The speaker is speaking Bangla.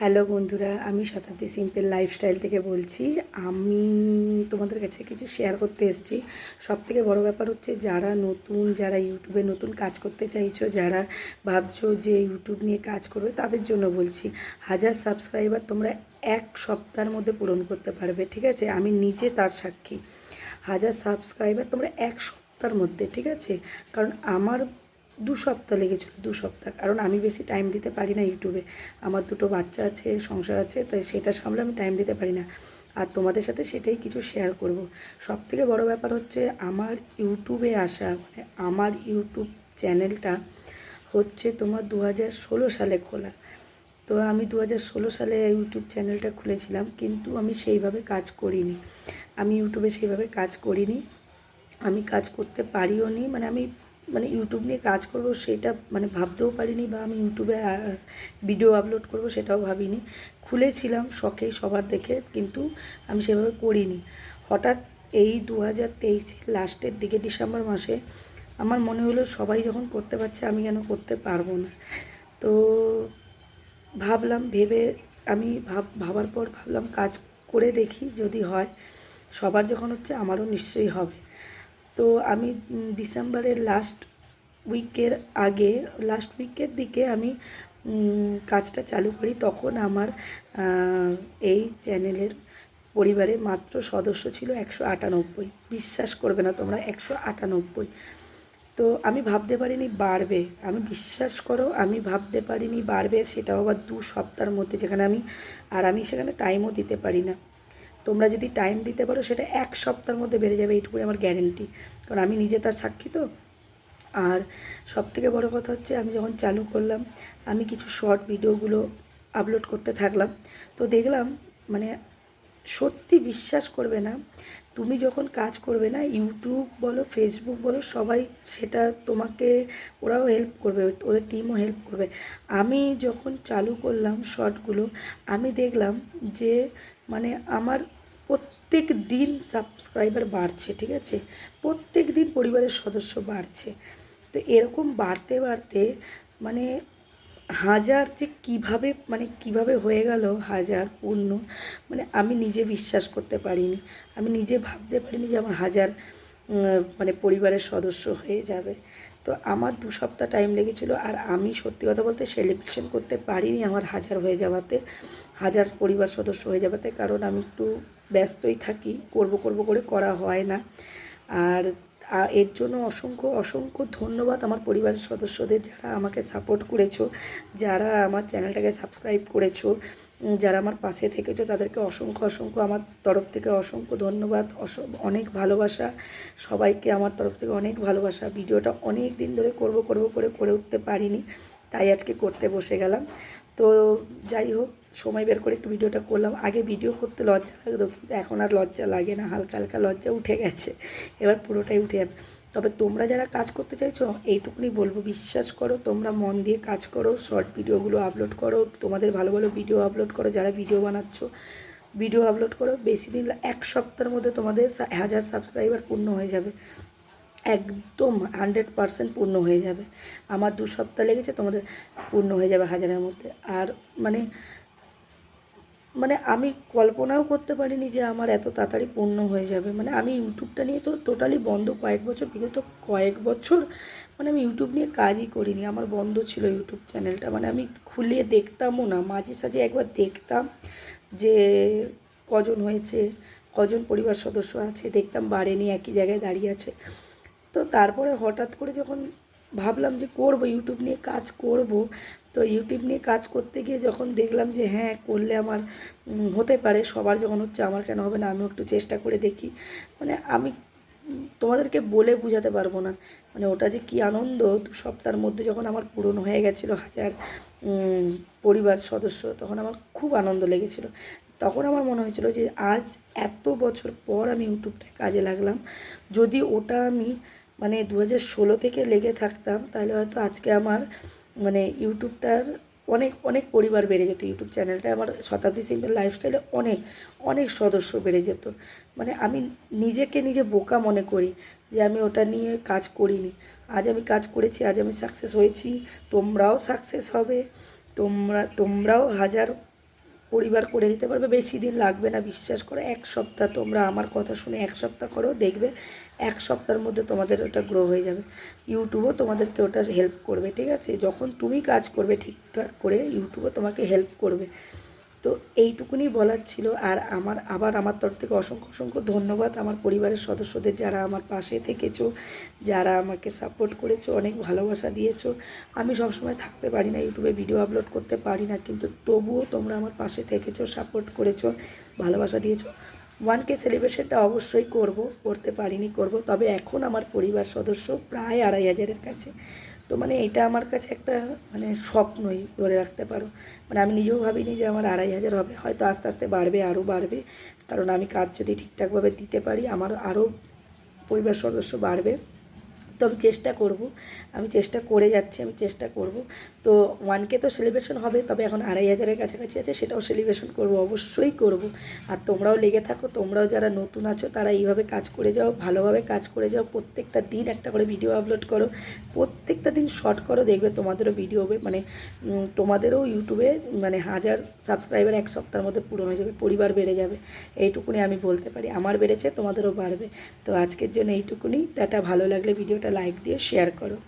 হ্যালো বন্ধুরা, আমি শতাব্দী সিম্পল লাইফস্টাইল থেকে বলছি। আমি তোমাদের কাছে কিছু শেয়ার করতে এসেছি। সব থেকে বড়ো ব্যাপার হচ্ছে যারা নতুন, যারা ইউটিউবে নতুন কাজ করতে চাইছো, যারা ভাবছ যে ইউটিউব নিয়ে কাজ করবে, তাদের জন্য বলছি, হাজার সাবস্ক্রাইবার তোমরা এক সপ্তাহের মধ্যে পূরণ করতে পারবে, ঠিক আছে? আমি নিজে তার সাক্ষী। হাজার সাবস্ক্রাইবার তোমরা এক সপ্তাহের মধ্যে, ঠিক আছে? কারণ আমার দু সপ্তাহ লেগেছিল, দু সপ্তাহ। কারণ আমি বেশি টাইম দিতে পারি না ইউটিউবে। আমার দুটো বাচ্চা আছে, সংসার আছে তাই সেটা সামলে আমি টাইম দিতে পারি না। আর তোমাদের সাথে সেটাই কিছু শেয়ার করব। সব থেকে বড়ো ব্যাপার হচ্ছে, আমার ইউটিউবে আসা মানে আমার ইউটিউব চ্যানেলটা হচ্ছে তোমার দু হাজার ষোলো সালে খোলা। তো আমি দু হাজার ষোলো সালে ইউটিউব চ্যানেলটা খুলেছিলাম, কিন্তু আমি সেইভাবে কাজ করিনি। আমি ইউটিউবে সেইভাবে কাজ করিনি। আমি কাজ করতে পারিও নি মানে আমি মানে ইউটিউব নিয়ে কাজ করব সেটা মানে ভাবতেও পারিনি বা আমি ইউটিউবে ভিডিও আপলোড করব সেটাও ভাবিনি। খুলেছিলাম শখে সবার দেখে কিন্তু আমি সেভাবে করিনি। হঠাৎ এই দু হাজার তেইশের লাস্টের দিকে ডিসেম্বর মাসে আমার মনে হলো সবাই যখন করতে পারছে আমি কেন করতে পারব না। তো ভাবলাম, ভেবে আমি ভাব, ভাবার পর ভাবলাম কাজ করে দেখি যদি হয়। সবার যখন হচ্ছে আমারও নিশ্চয়ই হবে। তো আমি ডিসেম্বরের লাস্ট উইকের আগে লাস্ট উইকের দিকে আমি কাজটা চালু করি। তখন আমার এই চ্যানেলের পরিবারে মাত্র সদস্য ছিল একশো আটানব্বই। বিশ্বাস করবে না তোমরা, একশো আটানব্বই। তো আমি ভাবতে পারিনি বাড়বে। আমি বিশ্বাস করো, আমি ভাবতে পারিনি বাড়বে, সেটাও আবার দু সপ্তাহের মধ্যে, যেখানে আমি, আর আমি সেখানে টাইমও দিতে পারি না। তোমরা যদি টাইম দিতে পারো, সেটা এক সপ্তাহের মধ্যে বেড়ে যাবে, এইটুকুই আমার গ্যারেন্টি কারণ আমি নিজে তার সাক্ষী তো। আর সব থেকে বড়ো কথা হচ্ছে, আমি যখন চালু করলাম, আমি কিছু শর্ট ভিডিওগুলো আপলোড করতে থাকলাম। তো দেখলাম মানে সত্যি বিশ্বাস করবে না, তুমি যখন কাজ করবে না ইউটিউব বলো ফেসবুক বলো, সবাই সেটা তোমাকে, ওরাও হেল্প করবে, ওদের টিমও হেল্প করবে। আমি যখন চালু করলাম শর্টগুলো আমি দেখলাম যে মানে আমার প্রত্যেক দিন সাবস্ক্রাইবার বাড়ছে, ঠিক আছে? প্রত্যেক দিন পরিবারের সদস্য বাড়ছে। তো এরকম বাড়তে বাড়তে মানে হাজার যে কীভাবে মানে কীভাবে হয়ে গেল, হাজার পূর্ণ মানে আমি নিজে বিশ্বাস করতে পারিনি। আমি নিজে ভাবতে পারিনি যে আমার হাজার মানে পরিবারের সদস্য হয়ে যাবে। তো আমার দু সপ্তাহ টাইম লেগেছিলো আর আমি সত্যি কথা বলতে সেলিব্রেশন করতে পারিনি আমার হাজার হয়ে যাওয়াতে। হাজার পরিবার সদস্য হয়ে যাওয়াতে কারণ আমি একটু ব্যস্তই থাকি, করব করব করে করা হয় না। আর এর জন্য অসংখ্য অসংখ্য ধন্যবাদ আমার পরিবারের সদস্যদের যারা আমাকে সাপোর্ট করেছ, যারা আমার চ্যানেলটাকে সাবস্ক্রাইব করেছ যারা আমার পাশে থেকেছো, তাদেরকে অসংখ্য অসংখ্য আমার তরফ থেকে অসংখ্য ধন্যবাদ অনেক ভালোবাসা, সবাইকে আমার তরফ থেকে অনেক ভালোবাসা। ভিডিওটা অনেক দিন ধরে করব করব, করে করে উঠতে পারিনি, তাই আজকে করতে বসে গেলাম। তো যাই হোক, সময় বের করে একটু ভিডিওটা করলাম। আগে ভিডিও করতে লজ্জা লাগতো, কিন্তু এখন আর লজ্জা লাগে না, হালকা হালকা লজ্জা উঠে গেছে। এবার পুরোটাই উঠে যাবে। তবে তোমরা যারা কাজ করতে চাইছো, এইটুকুনি বলব, বিশ্বাস করো, তোমরা মন দিয়ে কাজ করো, শর্ট ভিডিওগুলো আপলোড করো, তোমাদের ভালো ভালো ভিডিও আপলোড করো, যারা ভিডিও বানাচ্ছ ভিডিও আপলোড করো, বেশি দিন, এক সপ্তাহের মধ্যে তোমাদের হাজার সাবস্ক্রাইবার পূর্ণ হয়ে যাবে। একদম হান্ড্রেড পারসেন্ট পূর্ণ হয়ে যাবে। আমার দু সপ্তাহ লেগেছে, তোমাদের পূর্ণ হয়ে যাবে হাজারের মধ্যে। আর মানে মানে আমি কল্পনাও করতে পারিনি যে আমার এত তাড়াতাড়ি পূর্ণ হয়ে যাবে। মানে আমি ইউটিউবটা নিয়ে তো টোটালি বন্ধ কয়েক বছর, বিগত কয়েক বছর মানে আমি ইউটিউব নিয়ে কাজই করিনি। আমার বন্ধ ছিল ইউটিউব চ্যানেলটা। মানে আমি খুলে দেখতামও না, মাঝে সাঝে একবার দেখতাম যে কজন হয়েছে, কজন পরিবার সদস্য আছে, দেখতাম বাড়েনি একই জায়গায় দাঁড়িয়ে আছে। তো তারপরে হঠাৎ করে যখন ভাবলাম যে করব ইউটিউব নিয়ে কাজ করব, তো ইউটিউব নিয়ে কাজ করতে গিয়ে যখন দেখলাম যে হ্যাঁ করলে আমার হতে পারে, সবার যখন হচ্ছে আমার কেন হবে না, আমিও একটু চেষ্টা করে দেখি। মানে আমি, তোমাদেরকে বলে বোঝাতে পারব না। মানে ওটা যে কী আনন্দ, দু সপ্তাহের মধ্যে যখন আমার পূরণ হয়ে গেছিল হাজার পরিবার সদস্য, তখন আমার খুব আনন্দ লেগেছিলো। তখন আমার মনে হয়েছিল যে আজ এত বছর পর আমি ইউটিউবটায় কাজে লাগলাম। যদি ওটা আমি মানে দু হাজার ষোলো থেকে লেগে থাকতাম, তাহলে হয়তো আজকে আমার মানে ইউটিউবটার অনেক অনেক পরিবার বেড়ে যেত। ইউটিউব চ্যানেলটা আমার শতাব্দী সিম্পল লাইফস্টাইলে অনেক অনেক সদস্য বেড়ে যেত। মানে আমি নিজেকে নিজে বোকা মনে করি যে আমি ওটা নিয়ে কাজ করিনি। আজ আমি কাজ করেছি, আজ আমি সাকসেস হয়েছি, তোমরাও সাকসেস হবে, তোমরা, তোমরাও হাজার পরিবার করে নিতে পারবে, বেশি দিন লাগবে না, বিশ্বাস করে। এক সপ্তাহ তোমরা আমার কথা শুনে এক সপ্তাহ করো, দেখবে এক সপ্তাহের মধ্যে তোমাদের ওটা গ্রো হয়ে যাবে। ইউটিউবও তোমাদেরকে ওটা হেল্প করবে, ঠিক আছে? যখন তুমি কাজ করবে ঠিকঠাক করে, ইউটিউবও তোমাকে হেল্প করবে। তো এইটুকুনি বলার ছিল। আর আমার, আবার আমার তরফ থেকে অসংখ্য অসংখ্য ধন্যবাদ। আমার পরিবারের সদস্যদের যারা আমার পাশে থেকেছো, যারা আমাকে সাপোর্ট করেছ, অনেক ভালোবাসা দিয়েছ। আমি সবসময় থাকতে পারি না, ইউটিউবে ভিডিও আপলোড করতে পারি না, কিন্তু তবুও তোমরা আমার পাশে থেকেছো সাপোর্ট করেছ, ভালোবাসা দিয়েছ। ওয়ান কে সেলিব্রেশনটা অবশ্যই করব, করতে পারিনি, করব। তবে এখন আমার পরিবার সদস্য প্রায় আড়াই হাজারের কাছে। তো মানে এটা আমার কাছে একটা মানে স্বপ্নই ধরে রাখতে পারো। মানে আমি নিজেও ভাবিনি যে আমার আড়াই হাজার হবে। হয়তো আস্তে আস্তে বাড়বে আরও বাড়বে। কারণ আমি কাজ যদি ঠিকঠাকভাবে দিতে পারি, আমার আরও পরিবার সদস্য বাড়বে। তো আমি চেষ্টা করব। আমি চেষ্টা করে যাচ্ছি, আমি চেষ্টা করব। তো ওয়ানকে তো সেলিব্রেশন হবে, তবে এখন আড়াই হাজারের কাছাকাছি আছে, সেটাও সেলিব্রেশন করব, অবশ্যই করব। আর তোমরাও লেগে থাকো, তোমরাও যারা নতুন আছো, তারা এইভাবে কাজ করে যাও, ভালোভাবে কাজ করে যাও, প্রত্যেকটা দিন একটা করে ভিডিও আপলোড করো, প্রত্যেকটা দিন শর্ট করো, দেখবে তোমাদেরও ভিডিও হবে মানে তোমাদেরও ইউটিউবে মানে হাজার সাবস্ক্রাইবার এক সপ্তাহের মধ্যে পূরণ হয়ে যাবে, পরিবার বেড়ে যাবে, এইটুকুনি আমি বলতে পারি, আমার বেড়েছে, তোমাদেরও বাড়বে। তো আজকের জন্য এইটুকুনি, টাটা, ভালো লাগলে ভিডিওটা লাইক দিয়ে শেয়ার করো।